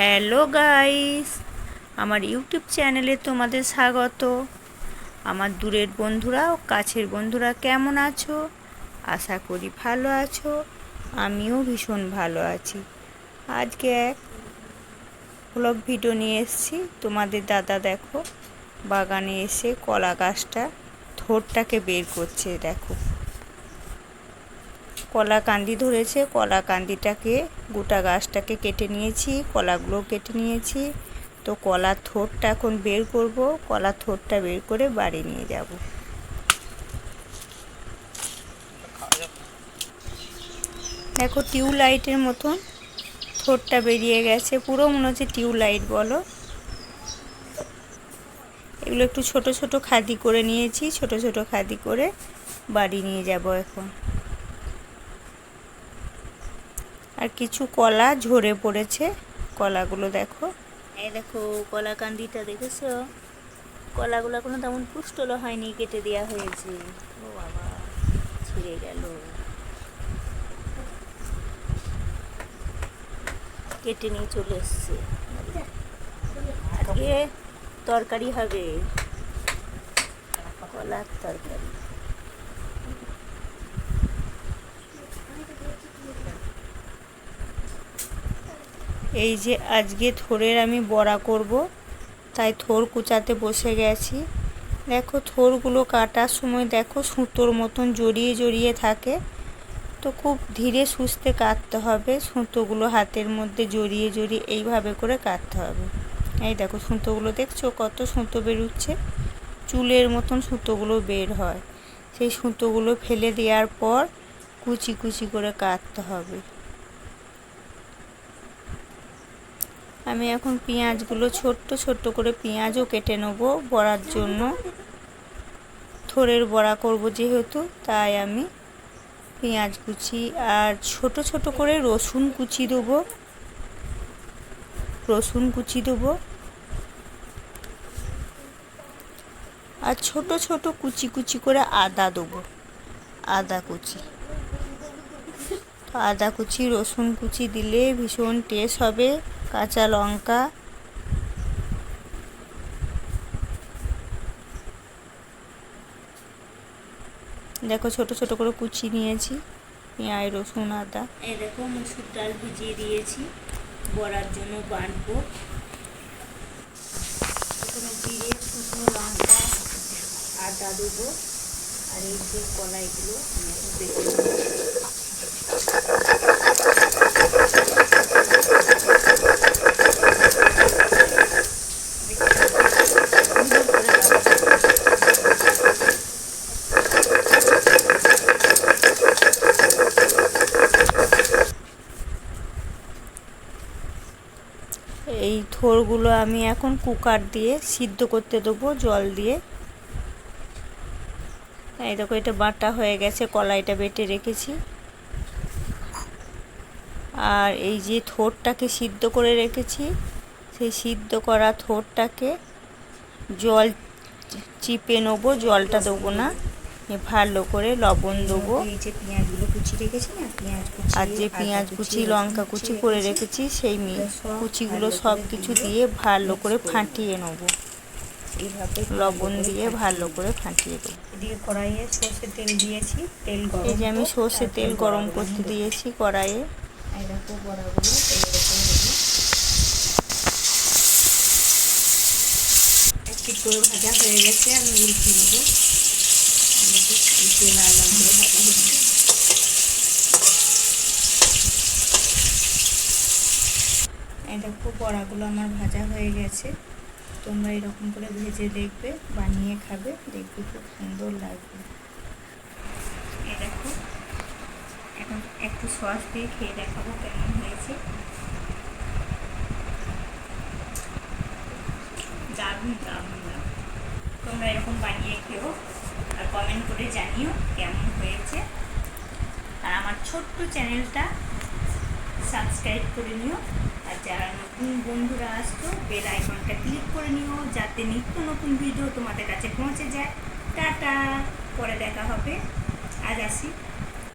Hello guys, আমার YouTube চ্যানেলে তোমাদের স্বাগত। আমার দূরের বন্ধুরা ও কাছের বন্ধুরা কেমন আছো? আশা করি ভালো আছো, আমিও ভীষণ ভালো আছি। আজকে এক ব্লগ ভিডিও নিয়ে এসেছি। তোমাদের দাদা দেখো, বাগানে এসে কলা গাছটা, থোরটাকে বের করছে, দেখো। কলা কান্দি ধরেছে। কলা কান্দিটাকে গোটা গাছটাকে কেটে নিয়েছি কলাগুলো কেটে নিয়েছি। তো কলার থোরটা এখন বের করব কলার থোরটা বের করে বাড়ি নিয়ে যাব। দেখো টিউবলাইটের মতন থোরটা বেরিয়ে গেছে। পুরো মনে হচ্ছে টিউবলাইট বলো। এগুলো একটু ছোট ছোট খাদি করে নিয়েছি, ছোট ছোট খাদি করে বাড়ি নিয়ে যাব এখন। আর কিছু কলা ঝরে পড়েছে। কলাগুলো দেখো। এই দেখো কলা কান্দিটা দেখেছ? কলাগুলো এখনও তেমন পুষ্টল হয়নি, কেটে দেওয়া হয়েছে। ও বাবা, ছিঁড়ে গেল। কেটে নিয়ে চলে এসছে। আজকে তরকারি হবে। কলার তরকারি। এই যে আজকে থোরের আমি বড়া করব, তাই থোর কুচাতে বসে গেছি। দেখো থোরগুলো কাটার সময় দেখো সুতোর মতন জড়িয়ে জড়িয়ে থাকে। তো খুব ধীরে সুস্থে কাটতে হবে, সুতোগুলো হাতের মধ্যে জড়িয়ে জড়িয়ে এইভাবে করে কাটতে হবে। এই দেখো সুতোগুলো দেখছ কত সুতো বেরোচ্ছে, চুলের মতন সুতোগুলো বের হয়। সেই সুতোগুলো ফেলে দেওয়ার পর কুচি কুচি করে কাটতে হবে। আমি এখন পেঁয়াজগুলো ছোট্ট ছোট্ট করে পেঁয়াজও কেটে নেব বড়ার জন্য। থোড়ের বড়া করব যেহেতু, তাই আমি পেঁয়াজ কুচি আর ছোট ছোট করে রসুন কুচি দেবো। রসুন কুচি দেবো। আর ছোট ছোট কুচি কুচি করে আদা দেবো, আদা কুচি। আদা কুচি, রসুন কুচি দিলে ভীষণ টেস্ট হবে। কাঁচা লঙ্কা। দেখো ছোট ছোট করে কুচি নিয়েছি, পেঁয়াজ, রসুন, আদা। এই দেখো মুসুর ডাল ভিজিয়ে দিয়েছি, বড়ার জন্য বাটবো। এখানে জিরে, শুকনো লঙ্কা, আদা দেবো, আর এই যে কলাইগুলো বেটে এই থোরগুলো আমি এখন কুকার দিয়ে সিদ্ধ করতে দেবো, জল দিয়ে। এই দেখো, এটা বাটা হয়ে গেছে, কলাইটা বেটে রেখেছি। আর এই যে থোরটাকে সিদ্ধ করে রেখেছি, সেই সিদ্ধ করা থোরটাকে জল চিপে নেব, জলটা দেবো না। ভালো করে লবণ দেবো। এই যে পেঁয়াজগুলো কুচি রেখেছি না পেঁয়াজ কুচি আর যে পেঁয়াজ কুচি লঙ্কা কুচি করে রেখেছি সেই কুচিগুলো সব কিছু দিয়ে ভালো করে ফাটিয়ে নেব। এইভাবে লবণ দিয়ে ভালো করে ফাটিয়ে দেবো। দিয়ে কড়াইয়ে তেল দিয়েছি তেল গরম এই যে আমি সর্ষে তেল গরম করতে দিয়েছি কড়াইয়ে। বড়াগুলো করে ভাজা হয়ে গেছে আমি উল্টে নেব উল্টে লাল লাল দেখো বড়াগুলো আমার ভাজা হয়ে গেছে। তোমরা এরকম করে ভেজে দেখবে, বানিয়ে খাবে দেখবে খুব সুন্দর লাগবে। এই দেখো, এখন একটু সস দিয়ে খেয়ে দেখাবো কেমন হয়েছে। দারুণ দারুণ তোমরা এরকম বানিয়ে কমেন্ট করে জানিও কেমন হয়েছে। আর আমার ছোট্ট চ্যানেলটা সাবস্ক্রাইব করে নিও। আর যারা নতুন বন্ধুরা আসতো বেল আইকনটা ক্লিক করে নিও, যাতে নিত্য নতুন ভিডিও তোমাদের কাছে পৌঁছে যায়। টাটা, পরে দেখা হবে। আজ আসি।